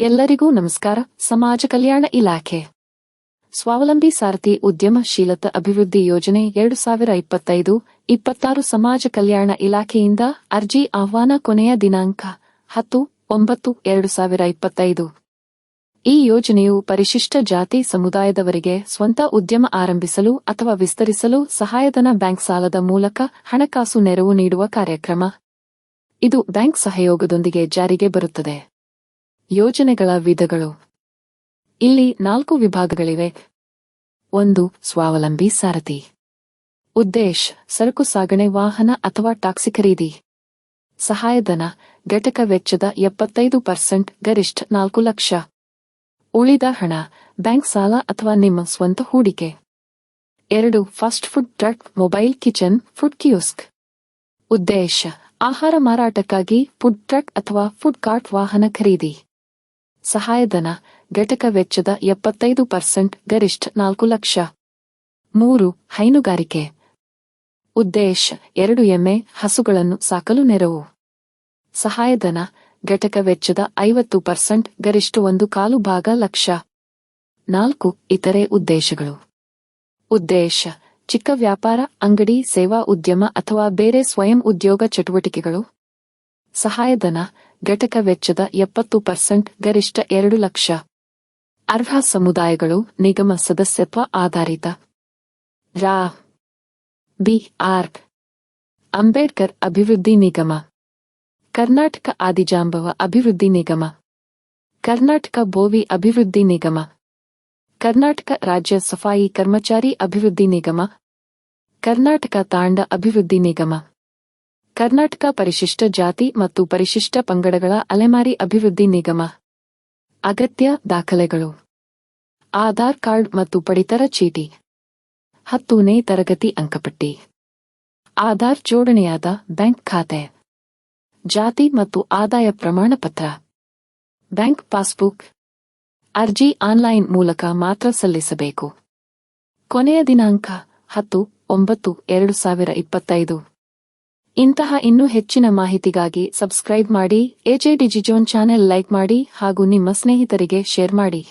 ಎಲ್ಲರಿಗೂ ನಮಸ್ಕಾರ. ಸಮಾಜ ಕಲ್ಯಾಣ ಇಲಾಖೆ. ಸ್ವಾವಲಂಬಿ ಸಾರಥಿ ಉದ್ಯಮಶೀಲತಾ ಅಭಿವೃದ್ಧಿ ಯೋಜನೆ ಎರಡು ಸಾವಿರ ಇಪ್ಪತ್ತೈದು, ಇಪ್ಪತ್ತಾರು ಸಮಾಜ ಕಲ್ಯಾಣ ಇಲಾಖೆಯಿಂದ ಅರ್ಜಿ ಆಹ್ವಾನ ಕೊನೆಯ ದಿನಾಂಕ ಹತ್ತು ಒಂಬತ್ತು, ಎರಡು ಸಾವಿರ ಇಪ್ಪತ್ತೈದು. ಈ ಯೋಜನೆಯು ಪರಿಶಿಷ್ಟ ಜಾತಿ ಸಮುದಾಯದವರಿಗೆ ಸ್ವಂತ ಉದ್ಯಮ ಆರಂಭಿಸಲು ಅಥವಾ ವಿಸ್ತರಿಸಲು ಸಹಾಯಧನ ಬ್ಯಾಂಕ್ ಸಾಲದ ಮೂಲಕ ಹಣಕಾಸು ನೆರವು ನೀಡುವ ಕಾರ್ಯಕ್ರಮ. ಇದು ಬ್ಯಾಂಕ್ ಸಹಯೋಗದೊಂದಿಗೆ ಜಾರಿಗೆ ಬರುತ್ತದೆ. ಯೋಜನೆಗಳ ವಿಧಗಳು. ಇಲ್ಲಿ ನಾಲ್ಕು ವಿಭಾಗಗಳಿವೆ. ಒಂದು, ಸ್ವಾವಲಂಬಿ ಸಾರಥಿ. ಉದ್ದೇಶ, ಸರಕು ಸಾಗಣೆ ವಾಹನ ಅಥವಾ ಟ್ಯಾಕ್ಸಿ ಖರೀದಿ. ಸಹಾಯಧನ, ಘಟಕ ವೆಚ್ಚದ ಎಪ್ಪತ್ತೈದು ಪರ್ಸೆಂಟ್, ಗರಿಷ್ಠ ನಾಲ್ಕು ಲಕ್ಷ. ಉಳಿದ ಹಣ, ಬ್ಯಾಂಕ್ ಸಾಲ ಅಥವಾ ನಿಮ್ಮ ಸ್ವಂತ ಹೂಡಿಕೆ. ಎರಡು, fast food truck, mobile kitchen, food kiosk. ಉದ್ದೇಶ, ಆಹಾರ ಮಾರಾಟಕ್ಕಾಗಿ ಫುಡ್ ಟ್ರಕ್ ಅಥವಾ ಫುಡ್ ಕಾರ್ಟ್ ವಾಹನ ಖರೀದಿ. ಸಹಾಯಧನ, ಘಟಕ ವೆಚ್ಚದ ಎಪ್ಪತ್ತೈದು ಪರ್ಸೆಂಟ್, ಗರಿಷ್ಠ ನಾಲ್ಕು ಲಕ್ಷ. ಮೂರು, ಹೈನುಗಾರಿಕೆ. ಉದ್ದೇಶ, ಎರಡು ಎಮ್ಮೆ, ಹಸುಗಳನ್ನು ಸಾಕಲು ನೆರವು. ಸಹಾಯಧನ, ಘಟಕ ವೆಚ್ಚದ ಐವತ್ತು ಪರ್ಸೆಂಟ್, ಗರಿಷ್ಠ ಒಂದು ಕಾಲು ಭಾಗ ಲಕ್ಷ. ನಾಲ್ಕು, ಇತರೆ ಉದ್ದೇಶಗಳು. ಉದ್ದೇಶ, ಚಿಕ್ಕ ವ್ಯಾಪಾರ, ಅಂಗಡಿ, ಸೇವಾ ಉದ್ಯಮ ಅಥವಾ ಬೇರೆ ಸ್ವಯಂ ಉದ್ಯೋಗ ಚಟುವಟಿಕೆಗಳು. ಸಹಾಯಧನ ಘಟಕ ವೆಚ್ಚದ ಎಪ್ಪತ್ತು ಪರ್ಸೆಂಟ್ ಗರಿಷ್ಠ ಎರಡು ಲಕ್ಷ. ಅರ್ಹ ಸಮುದಾಯಗಳು ನಿಗಮ ಸದಸ್ಯತ್ವ ಆಧಾರಿತ. ರಾ. ಬಿ. ಆರ್. ಅಂಬೇಡ್ಕರ್ ಅಭಿವೃದ್ಧಿ ನಿಗಮ. ಕರ್ನಾಟಕ ಆದಿಜಾಂಬವ ಅಭಿವೃದ್ಧಿ ನಿಗಮ. ಕರ್ನಾಟಕ ಬೋವಿ ಅಭಿವೃದ್ಧಿ ನಿಗಮ. ಕರ್ನಾಟಕ ರಾಜ್ಯ ಸಫಾಯಿ ಕರ್ಮಚಾರಿ ಅಭಿವೃದ್ಧಿ ನಿಗಮ. ಕರ್ನಾಟಕ ತಾಂಡ ಅಭಿವೃದ್ಧಿ ನಿಗಮ. ಕರ್ನಾಟಕ ಪರಿಶಿಷ್ಟ ಜಾತಿ ಮತ್ತು ಪರಿಶಿಷ್ಟ ಪಂಗಡಗಳ ಅಲೆಮಾರಿ ಅಭಿವೃದ್ಧಿ ನಿಗಮ. ಅಗತ್ಯ ದಾಖಲೆಗಳು. ಆಧಾರ್ ಕಾರ್ಡ್ ಮತ್ತು ಪಡಿತರ ಚೀಟಿ. ಹತ್ತೂನೇ ತರಗತಿ ಅಂಕಪಟ್ಟಿ. ಆಧಾರ್ ಜೋಡಣೆಯಾದ ಬ್ಯಾಂಕ್ ಖಾತೆ. ಜಾತಿ ಮತ್ತು ಆದಾಯ ಪ್ರಮಾಣ ಪತ್ರ ಬ್ಯಾಂಕ್ ಪಾಸ್ಬುಕ್. ಅರ್ಜಿ ಆನ್ಲೈನ್ ಮೂಲಕ ಮಾತ್ರ ಸಲ್ಲಿಸಬೇಕು. ಕೊನೆಯ ದಿನಾಂಕ ಹತ್ತು ಒಂಬತ್ತು ಎರಡು ಸಾವಿರ ಇಪ್ಪತ್ತೈದು. ಇಂತಹ ಇನ್ನೂ ಹೆಚ್ಚಿನ ಮಾಹಿತಿಗಾಗಿ ಸಬ್ಸ್ಕ್ರೈಬ್ ಮಾಡಿ ಎಜೆ ಡಿಜಿಜೋನ್ ಚಾನೆಲ್ ಲೈಕ್ ಮಾಡಿ ಹಾಗೂ ನಿಮ್ಮ ಸ್ನೇಹಿತರಿಗೆ ಶೇರ್ ಮಾಡಿ.